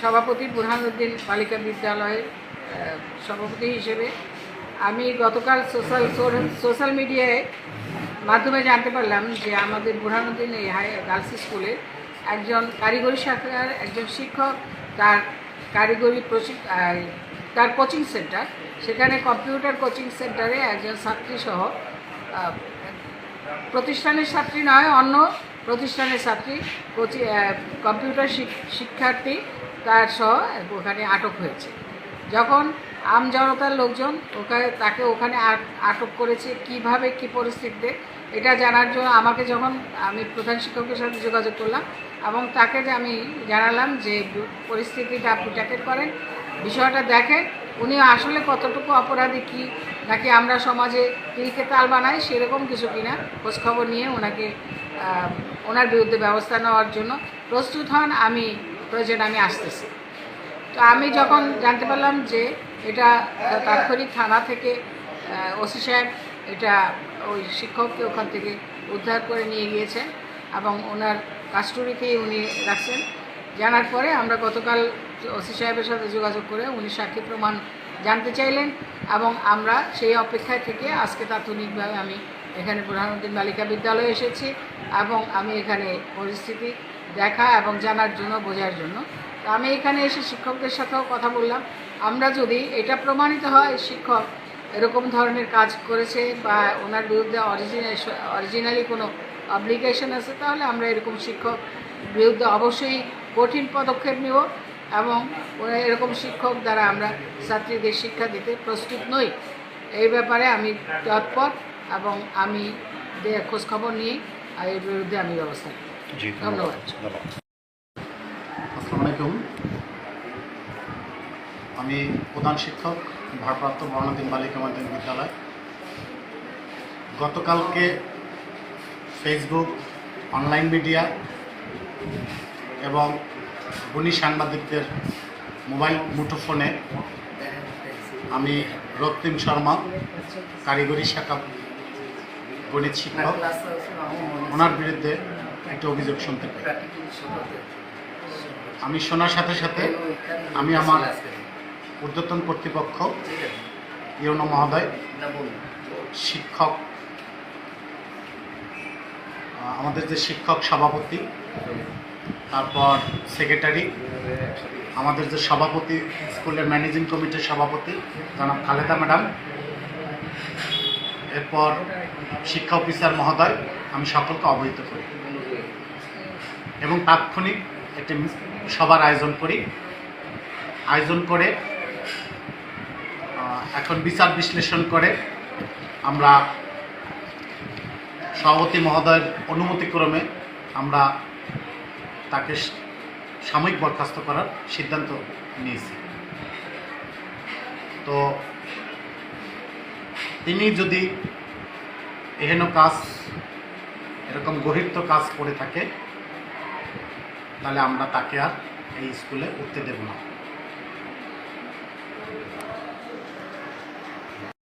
সভাপতি বুরহানুদ্দিন বালিকা বিদ্যালয়ের সভাপতি হিসেবে। আমি গতকাল সোশ্যাল সোশ্যাল মিডিয়ায় মাধ্যমে জানতে পারলাম যে আমাদের বুরহানুদ্দিন এই হাই গার্লস স্কুলে একজন কারিগরি শাখার একজন শিক্ষক, তার কারিগরি তার কোচিং সেন্টার সেখানে কম্পিউটার কোচিং সেন্টারে একজন ছাত্রী সহ প্রতিষ্ঠানের ছাত্রী নয়, অন্য প্রতিষ্ঠানের ছাত্রী কোচি কম্পিউটার শিক্ষার্থী তার সহ ওখানে আটক হয়েছে। যখন আম জনতার লোকজন ওখানে তাকে ওখানে আট- আটক করেছে, কীভাবে, কি পরিস্থিতিতে, এটা জানার জন্য আমাকে যখন আমি প্রধান শিক্ষকের সাথে যোগাযোগ করলাম এবং তাকে যে আমি জানালাম যে পরিস্থিতিটা আপনি ট্যাকেল করেন, বিষয়টা দেখেন উনি আসলে কতটুকু অপরাধী কি, নাকি আমরা সমাজে তিলকে তাল বানাই সেরকম কিছু কিনা খোঁজখবর নিয়ে ওনাকে ওনার বিরুদ্ধে ব্যবস্থা নেওয়ার জন্য প্রস্তুত হন। আমি প্রয়োজন আমি আসতেছি। তো আমি যখন জানতে পারলাম যে এটা তাৎক্ষণিক থানা থেকে ওসি সাহেব এটা ওই শিক্ষককে ওখান থেকে উদ্ধার করে নিয়ে গিয়েছেন এবং ওনার কাস্টডিতেই উনি রাখছেন। জানার পরে আমরা গতকাল ওসি সাহেবের সাথে যোগাযোগ করে উনি সাক্ষী প্রমাণ জানতে চাইলেন এবং আমরা সেই অপেক্ষায় থেকে আজকে তাৎক্ষণিকভাবে আমি এখানে প্রধানমন্ত্রী বালিকা বিদ্যালয়ে এসেছি এবং আমি এখানে পরিস্থিতি দেখা এবং জানার জন্য, বোঝার জন্য। তো আমি এখানে এসে শিক্ষকদের সাথেও কথা বললাম। আমরা যদি এটা প্রমাণিত হয়, শিক্ষক এরকম ধরনের কাজ করেছে বা ওনার বিরুদ্ধে অরিজিনাল অরিজিনালি কোনো অব্লিগেশন আছে, তাহলে আমরা এরকম শিক্ষক বিরুদ্ধে অবশ্যই কঠিন পদক্ষেপ নেব এবং এরকম শিক্ষক দ্বারা আমরা ছাত্রীদের শিক্ষা দিতে প্রস্তুত নই। এই ব্যাপারে আমি তৎপর এবং আমি খোঁজখবর নিয়ে এর বিরুদ্ধে আমি ব্যবস্থা নেব জি ধন্যবাদ। আসসালামু আলাইকুম। আমি প্রধান শিক্ষক ভারপ্রাপ্ত বর্ণাধীন বালিকা মাধ্যমিক বিদ্যালয়। গতকালকে ফেসবুক অনলাইন মিডিয়া এবং গুণী সাংবাদিকদের মোবাইল মুঠোফোনে আমি রক্তিম শর্মা কারিগরি শাখা গণিত শিক্ষক ওনার বিরুদ্ধে একটা অভিযোগ শুনতে পাই। আমি শোনার সাথে সাথে আমি আমার ঊর্ধ্বতন কর্তৃপক্ষ ইউনো মহোদয় শিক্ষক আমাদের যে শিক্ষক সভাপতি তারপর সেক্রেটারি আমাদের যে সভাপতি স্কুলের ম্যানেজিং কমিটির সভাপতি জনাব খালেদা ম্যাডাম এরপর শিক্ষা অফিসার মহোদয়, আমি সকলকে অবহিত করি। এবং তাৎক্ষণিক একটি সবার আয়োজন করি। আয়োজন করে এখন বিচার বিশ্লেষণ করে আমরা সভাপতি মহোদয়ের অনুমতিক্রমে আমরা তাকে সাময়িক বরখাস্ত করার সিদ্ধান্ত নিয়েছি। তো তিনি যদি এহেন কাজ, এরকম গহিত কাজ করে থাকে, তাহলে আমরা তাকে আর এই স্কুলে উঠতে দেব না।